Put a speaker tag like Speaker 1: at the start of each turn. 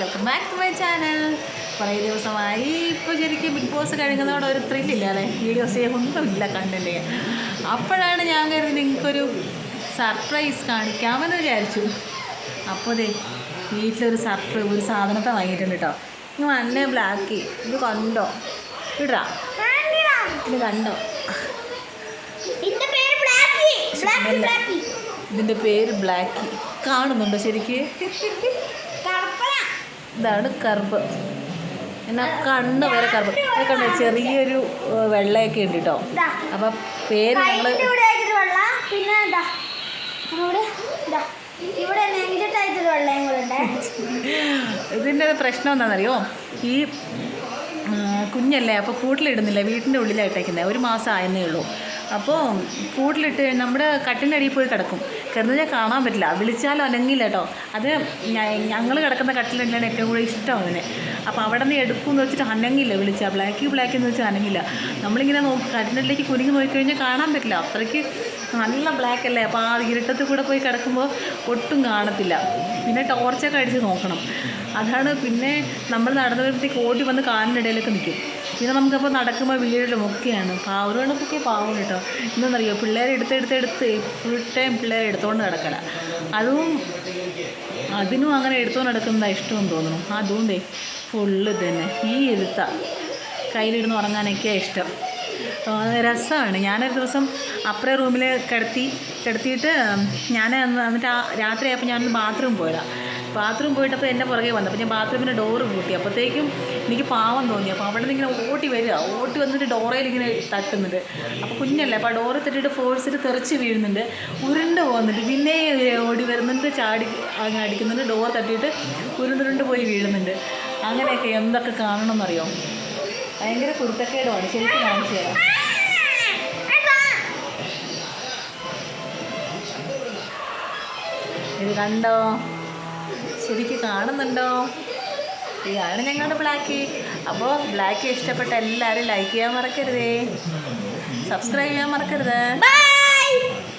Speaker 1: Welcome back to my channel കുറേ ദിവസമായി ഇപ്പോൾ ശരിക്കും ബിഗ് ബോസ് കഴിഞ്ഞതോടെ ഒരു ത്രില്ലില്ല അല്ലേ? വീഡിയോസ് ഒന്നുമില്ല കണ്ടില്ലേ? അപ്പോഴാണ് ഞാൻ കരുതി നിങ്ങൾക്കൊരു സർപ്രൈസ് കാണിക്കാമെന്ന് വിചാരിച്ചു. അപ്പോൾ അതെ വീട്ടിലൊരു സർപ്രൈസ് ഒരു സാധനത്തെ വാങ്ങിയിട്ടുണ്ട് കേട്ടോ ഇത് നല്ല ബ്ലാക്ക് ഇത് കണ്ടോ? ഇടാ. ഇത് കണ്ടോ?
Speaker 2: ഇതിന്റെ പേര് ബ്ലാക്ക്
Speaker 1: കാണുന്നുണ്ടോ ശരിക്ക്? ഇതാണ് കർബ് എന്നാ കണ്ണ് വരെ കർബ് അത് കണ്ടോ ചെറിയൊരു വെള്ളയൊക്കെ ഉണ്ട് കേട്ടോ അപ്പൊ പേര് നമ്മൾ
Speaker 2: പിന്നെ ഇവിടെ വെള്ളയും കൂടെ ഉണ്ട്.
Speaker 1: ഇതിന്റെ പ്രശ്നം എന്താണെന്നറിയോ? ഈ കുഞ്ഞല്ലേ അപ്പോൾ കൂട്ടിലിടുന്നില്ല വീട്ടിന്റെ ഉള്ളിലായിട്ടേക്കുന്നത് ഒരു മാസം ആയെന്നേ ഉള്ളൂ. അപ്പോൾ കൂട്ടിലിട്ട് നമ്മുടെ കട്ടിന്റെ അടിയിൽ പോയി കിടക്കും. കിടന്നാൽ കാണാൻ പറ്റില്ല. വിളിച്ചാലും അനങ്ങില്ല കേട്ടോ. അത് ഞങ്ങൾ കിടക്കുന്ന കട്ടിലാണ് ഏറ്റവും കൂടുതൽ ഇഷ്ടം അതിന് അപ്പോൾ അവിടെ നിന്ന് എടുക്കുമെന്ന് വെച്ചിട്ട് അനങ്ങില്ല വിളിച്ചാൽ ബ്ലാക്ക് ബ്ലാക്ക് എന്ന് വെച്ചാൽ അനങ്ങില്ല. നമ്മളിങ്ങനെ നോക്കി കട്ടിന്റെ അടിയിലേക്ക് കുരുങ്ങി നോക്കിക്കഴിഞ്ഞാൽ കാണാൻ പറ്റില്ല. അത്രയ്ക്ക് നല്ല ബ്ലാക്ക് അല്ലേ? അപ്പോൾ ആ ഇരുട്ടത്തിൽ കൂടെ പോയി കിടക്കുമ്പോൾ ഒട്ടും കാണത്തില്ല. പിന്നെ ടോർച്ചൊക്കെ അടിച്ച് നോക്കണം. അതാണ് പിന്നെ നമ്മൾ നടന്നു വരുമ്പോഴത്തേക്ക് ഓടി വന്ന് കാലിനിടയിലൊക്കെ നിൽക്കും. പിന്നെ നമുക്കപ്പോൾ നടക്കുമ്പോൾ വീഴിലും ഒക്കെയാണ്. പാവം കണക്കൊക്കെ പാവം കേട്ടോ. എന്താണെന്നറിയോ പിള്ളേരെ എടുത്ത് എടുത്ത് ഫുൾ ടൈം പിള്ളേരെ എടുത്തുകൊണ്ട് നടക്കല. അതും അതിനും അങ്ങനെ എടുത്തുകൊണ്ട് നടക്കുന്നതാണ് ഇഷ്ടമെന്ന് തോന്നുന്നു. അതുകൊണ്ടേ ഫുള്ള് തന്നെ ഈ എഴുത്ത കയ്യിലിരുന്ന് ഉറങ്ങാനൊക്കെയാണ് ഇഷ്ടം. രസമാണ്. ഞാനൊരു ദിവസം അപ്പുറേ റൂമിൽ കിടത്തി കിടത്തിയിട്ട് ഞാൻ എന്നിട്ട് രാത്രിയായപ്പോൾ ഞാൻ ബാത്റൂം പോയതാണ് ബാത്റൂം പോയിട്ടപ്പോൾ എന്റെ പുറകെ വന്നു. അപ്പോൾ ഞാൻ ബാത്റൂമിന്റെ ഡോറ് പൂട്ടി. അപ്പോഴത്തേക്കും എനിക്ക് പാവം തോന്നി. അപ്പോൾ അവിടെ നിന്ന് ഇങ്ങനെ ഓട്ടി വരിക. ഓട്ടി വന്നിട്ട് ഡോറയിൽ ഇങ്ങനെ തട്ടുന്നുണ്ട് അപ്പോൾ കുഞ്ഞല്ലേ അപ്പോൾ ആ ഡോറ് തട്ടിയിട്ട് ഫോഴ്സിട്ട് തെറിച്ച് വീഴുന്നുണ്ട്. ഉരുണ്ട് പോകുന്നുണ്ട് പിന്നെ ഓടി വരുന്നുണ്ട് ചാടി അങ്ങ് അടിക്കുന്നുണ്ട് ഡോർ തട്ടിയിട്ട് ഉരുണ്ടുരുണ്ട് പോയി വീഴുന്നുണ്ട്. അങ്ങനെയൊക്കെ എന്തൊക്കെ കാണണം കാണണമെന്നറിയോ? ഭയങ്കര കുരുത്തക്കേടുമാണ് ശരിക്കും കാണിച്ചു തരാം. ഇത് കണ്ടോ? ശരിക്ക് കാണുന്നുണ്ടോ? ഇതാണ് ഞങ്ങളുടെ ബ്ലാക്ക്? അപ്പോൾ ബ്ലാക്ക് ഇഷ്ടപ്പെട്ട എല്ലാവരും ലൈക്ക് ചെയ്യാൻ മറക്കരുതേ. സബ്സ്ക്രൈബ് ചെയ്യാൻ മറക്കരുത്.